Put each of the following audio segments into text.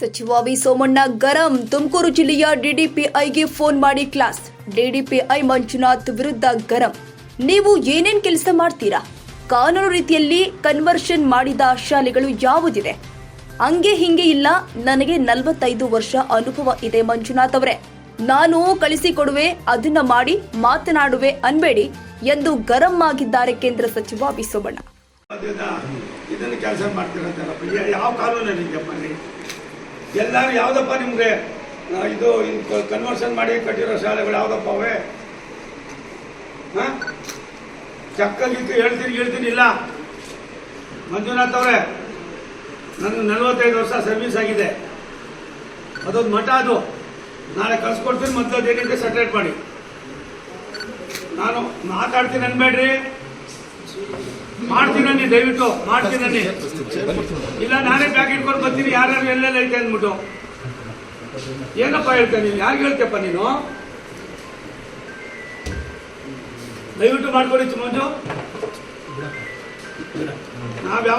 ಸಚಿವ ವಿ ಸೋಮಣ್ಣ ಗರಂ ತುಮಕೂರು ಜಿಲ್ಲೆಯ ಡಿಡಿಪಿಐಗೆ ಫೋನ್ ಮಾಡಿ ಕ್ಲಾಸ್. ಡಿಡಿಪಿಐ ಮಂಜುನಾಥ್ ವಿರುದ್ಧ ಗರಂ. ನೀವು ಏನೇನ್ ಕೆಲಸ ಮಾಡ್ತೀರಾ? ಕಾನೂನು ರೀತಿಯಲ್ಲಿ ಕನ್ವರ್ಷನ್ ಮಾಡಿದ ಶಾಲೆಗಳು ಯಾವುದಿದೆ? ಹಂಗೆ ಹಿಂಗೆ ಇಲ್ಲ, ನನಗೆ ನಲವತ್ತೈದು ವರ್ಷ ಅನುಭವ ಇದೆ ಮಂಜುನಾಥ್ ಅವರೇ. ನಾನು ಕಳಿಸಿಕೊಡುವೆ, ಅದನ್ನ ಮಾಡಿ ಮಾತನಾಡುವೆ ಅನ್ಬೇಡಿ ಎಂದು ಗರಂ ಆಗಿದ್ದಾರೆ ಕೇಂದ್ರ ಸಚಿವ ವಿ ಸೋಮಣ್ಣ ಎಲ್ಲರೂ ಯಾವುದಪ್ಪ ನಿಮಗೆ ಇದು ಕನ್ವರ್ಷನ್ ಮಾಡಿ ಕಟ್ಟಿರೋ ಶಾಲೆಗಳು ಯಾವುದಪ್ಪ ಅವೇ? ಹಾಂ ಚಕ್ಕಗಿತ್ತು ಹೇಳ್ತೀನಿ ಹೇಳ್ತೀನಿ, ಇಲ್ಲ. ಮಂಜುನಾಥ್ ಅವರೇ ನನಗೆ ನಲವತ್ತೈದು ವರ್ಷ ಸರ್ವಿಸ್ ಆಗಿದೆ. ಅದೊಂದು ಮಠ ಅದು. ನಾಳೆ ಕಳ್ಸ್ಕೊಡ್ತೀನಿ, ಮೊದಲು ಅದೇನಿದೆ ಸೆಟ್ರೇಟ್ ಮಾಡಿ. ನಾನು ಮಾತಾಡ್ತೀನಿ ಅನ್ಬೇಡ್ರಿ. ಮಾಡ್ತೀನಿ ದಯವಿಟ್ಟು. ಮಾಡ್ತೀನಿ ಇಲ್ಲ, ನಾನೇ ಪ್ಯಾಕೆಟ್ ಇಟ್ಕೊಂಡು ಬರ್ತೀನಿ. ಯಾರ್ಯಾರು ಎಲ್ಲೆಲ್ಲ ಐತೆ ಅಂದ್ಬಿಟ್ಟು. ಏನಪ್ಪ ಹೇಳ್ತೇನೆ ನೀನು ಯಾರಿಗೆ ಹೇಳ್ತೇಪ್ಪ ನೀನು? ದಯವಿಟ್ಟು ಮಾಡ್ಕೊಡಿ ಮಂಜು ನಾವ್ ಯಾವ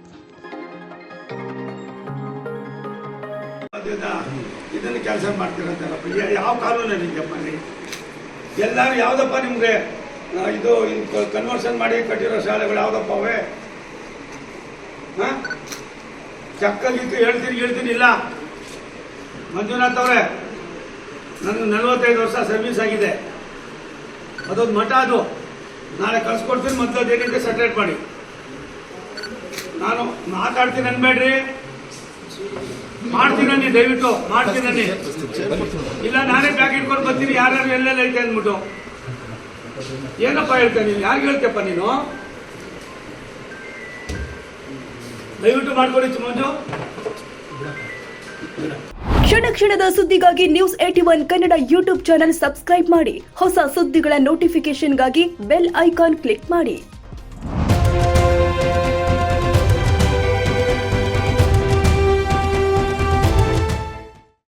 ಇದನ್ನು ಕೆಲಸ ಮಾಡ್ತೀರಂತಲ್ಲಪ್ಪ ಯಾ- ಯಾವ ಕಾನೂನು ನಿಮಗಪ್ಪ ನೀವು ಎಲ್ಲರೂ ಯಾವುದಪ್ಪ ನಿಮಗೆ ಇದು ಕನ್ವರ್ಷನ್ ಮಾಡಿ ಕಟ್ಟಿರೋ ಶಾಲೆಗಳು ಯಾವುದಪ್ಪ ಅವೇ? ಹಾಂ ಚಕ್ಕಲ್ಲಿತ್ತು ಹೇಳ್ತೀನಿ ಹೇಳ್ತೀನಿ, ಇಲ್ಲ. ಮಂಜುನಾಥ್ ಅವರೇ ನನಗೆ ನಲವತ್ತೈದು ವರ್ಷ ಸರ್ವಿಸ್ ಆಗಿದೆ. ಅದೊಂದು ಮಠ ಅದು. ನಾಳೆ ಕಳ್ಸ್ಕೊಡ್ತೀನಿ, ಮೊದಲು ಅದೇನಿದೆ ಸೆಟ್ರೇಟ್ ಮಾಡಿ. ನಾನು ಮಾತಾಡ್ತೀನಿ ಅನ್ಬೇಡ್ರಿ. ಮಾಡ್ತೀನಿ ದಯವಿಟ್ಟು. ಮಾಡ್ತೀನಿ ಇಲ್ಲ, ನಾನೇ ಬ್ಯಾಗ್ ಇಟ್ಕೊಂಡು ಬರ್ತೀನಿ. ಯಾರ್ಯಾರು ಎಲ್ಲೆಲ್ಲ ಐತೆ ಅಂದ್ಬಿಟ್ಟು. ಏನಪ್ಪ ಹೇಳ್ತೇನೆ ನೀನು ಯಾರಿಗೆ ಹೇಳ್ತೇಪ್ಪ ನೀನು? ದಯವಿಟ್ಟು ಮಾಡ್ಕೊಡಿ ಮಂಜು ಕ್ಷಣ ಕ್ಷಣದ ಸುದ್ದಿಗಾಗಿ news at one Kannada YouTube channel subscribe ಮಾಡಿ. ಹೊಸ ಸುದ್ದಿಗಳ ನೋಟಿಫಿಕೇಶನ್ಗಾಗಿ ಬೆಲ್ ಐಕಾನ್ ಕ್ಲಿಕ್ ಮಾಡಿ.